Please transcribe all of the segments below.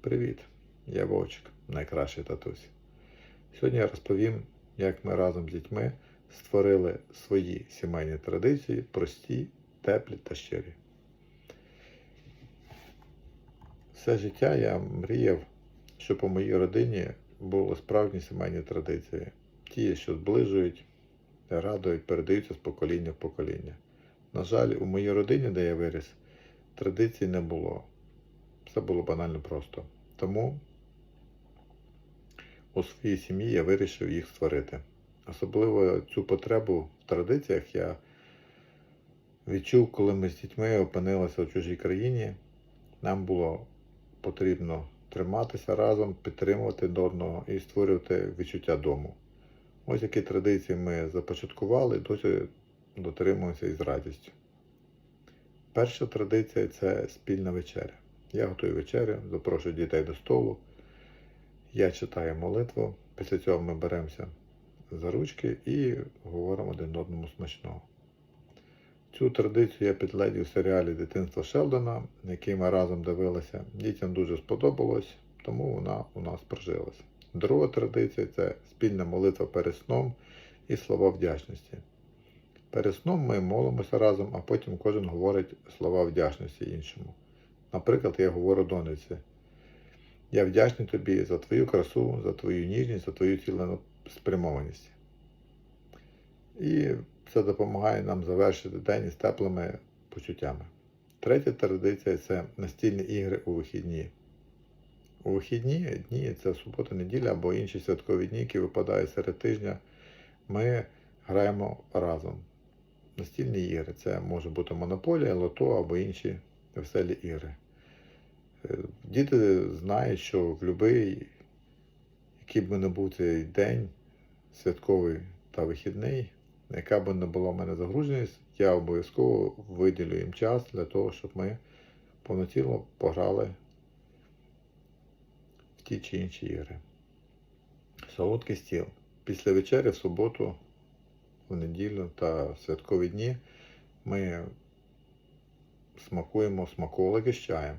Привіт! Я Вовчик, найкращий татусь. Сьогодні я розповім, як ми разом з дітьми створили свої сімейні традиції, прості, теплі та щирі. Все життя я мріяв, щоб у моїй родині були справжні сімейні традиції, ті, що зближують, радують, передаються з покоління в покоління. На жаль, у моїй родині, де я виріс, традицій не було. Все було банально просто. Тому у своїй сім'ї я вирішив їх створити. Особливо цю потребу в традиціях я відчув, коли ми з дітьми опинилися в чужій країні. Нам було потрібно триматися разом, підтримувати до одного і створювати відчуття дому. Ось які традиції ми започаткували досі дотримуємося із радістю. Перша традиція це спільна вечеря. Я готую вечерю, запрошую дітей до столу. Я читаю молитву. Після цього ми беремося за ручки і говоримо один одному смачного. Цю традицію я підледів в серіалі Дитинство Шелдона, який ми разом дивилися. Дітям дуже сподобалось, тому вона у нас прожилася. Друга традиція це спільна молитва перед сном і слова вдячності. Перед сном ми молимося разом, а потім кожен говорить слова вдячності іншому. Наприклад, я говорю донеці. Я вдячний тобі за твою красу, за твою ніжність, за твою цілеспрямованість. І це допомагає нам завершити день із теплими почуттями. Третя традиція це настільні ігри у вихідні. У вихідні дні це субота, неділя або інші святкові дні, які випадають серед тижня. Ми граємо разом. Настільні ігри це може бути монополія, лото або інші веселі ігри. Е, Діти знають, що в будь-який, який би не був цей день, святковий та вихідний, яка би не була в мене загруженість, я обов'язково виділю їм час для того, щоб ми повноцінно пограли в ті чи інші ігри. Солодкий стіл. Після вечері в суботу, в неділю та святкові дні ми смакуємо смаколики з чаєм.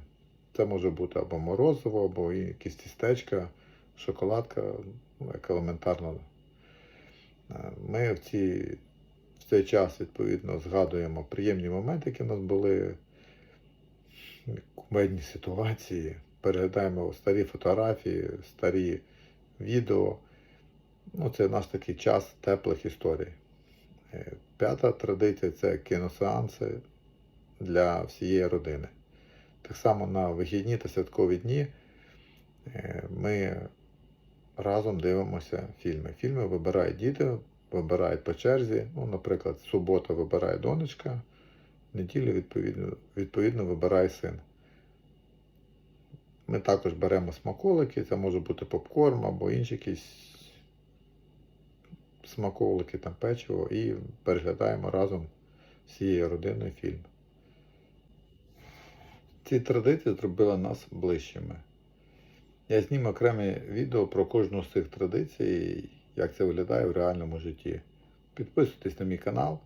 Це може бути або морозиво, або якісь тістечка, шоколадка, ну, як елементарно. Е, Ми в, ці, в цей час, відповідно, згадуємо приємні моменти, які в нас були, кумедні ситуації, переглядаємо старі фотографії, старі відео. Ну, це наш такий час теплих історій. Е, П'ята традиція це кіносеанси для всієї родини. Так само на вихідні та святкові дні е, ми разом дивимося фільми. Фільми вибирають діти, вибирають по черзі. Ну, наприклад, субота вибирає донечка, неділю відповідно, відповідно вибирає син. Ми також беремо смаколики, це може бути попкорн або інші якісь смаколики, там печиво, і переглядаємо разом всією родиною фільм. Ці традиції зробили нас ближчими. Я знім окреме відео про кожну з цих традицій, як це виглядає в реальному житті. Підписуйтесь на мій канал,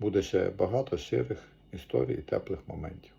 буде ще багато щирих історій і теплих моментів.